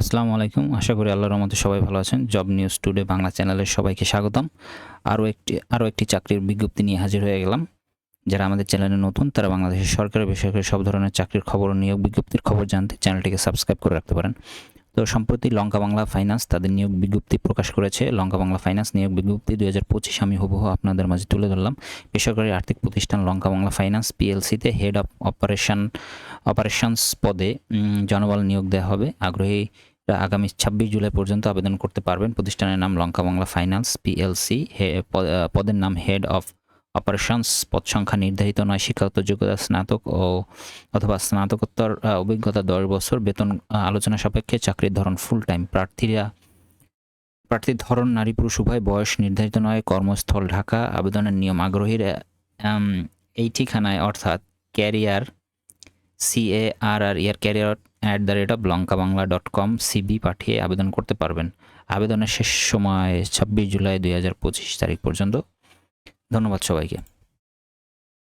আসসালামু আলাইকুম। আশা করি আল্লাহর রহমতে সবাই ভালো আছেন। জব নিউজ টুডে বাংলা চ্যানেলের সবাইকে স্বাগতম। আরও একটি আরও একটি চাকরির বিজ্ঞপ্তি নিয়ে হাজির হয়ে গেলাম। যারা আমাদের চ্যানেলে নতুন, তারা বাংলাদেশের সরকারি বেসরকারি সব ধরনের চাকরির খবর নিয়োগ বিজ্ঞপ্তির খবর জানতে চ্যানেলটিকে সাবস্ক্রাইব করে রাখতে পারেন। তো সম্প্রতি লঙ্কা বাংলা ফাইন্যান্স তাদের নিয়োগ বিজ্ঞপ্তি প্রকাশ করেছে। লঙ্কা বাংলা ফাইন্যান্স নিয়োগ বিজ্ঞপ্তি দুই হাজার পঁচিশ আমি হুবহু আপনাদের মাঝে তুলে ধরলাম। বেসরকারি আর্থিক প্রতিষ্ঠান লঙ্কা বাংলা ফাইন্যান্স পিএলসিতে হেড অফ অপারেশন অপারেশনস পদে জনবল নিয়োগ দেওয়া হবে। আগ্রহী আগামী ছাব্বিশ জুলাই পর্যন্ত আবেদন করতে পারবেন। প্রতিষ্ঠানের নাম লঙ্কা বাংলা ফাইন্যান্স পিএলসি। পদের নাম হেড অফ অপারেশনস। পদ সংখ্যা নির্ধারিত নয়। শিক্ষাগত যোগ্যতা স্নাতক ও, অথবা স্নাতকোত্তর অভিজ্ঞতা দশ বছর। বেতন আলোচনা সাপেক্ষে চাকরির ধরন ফুল টাইম প্রার্থীরা, প্রার্থীর ধরন নারী পুরুষ উভয়। বয়স নির্ধারিত নয়। কর্মস্থল ঢাকা। আবেদনের নিয়ম আগ্রহীর এই ঠিকানায় অর্থাৎ career C A R R year career at the rate of Lanka Bangla dot com CB পাঠিয়ে আবেদন করতে পারবেন। আবেদনের শেষ সময় ছাব্বিশ জুলাই দুই হাজার পঁচিশ তারিখ পর্যন্ত। ধন্যবাদ সবাইকে।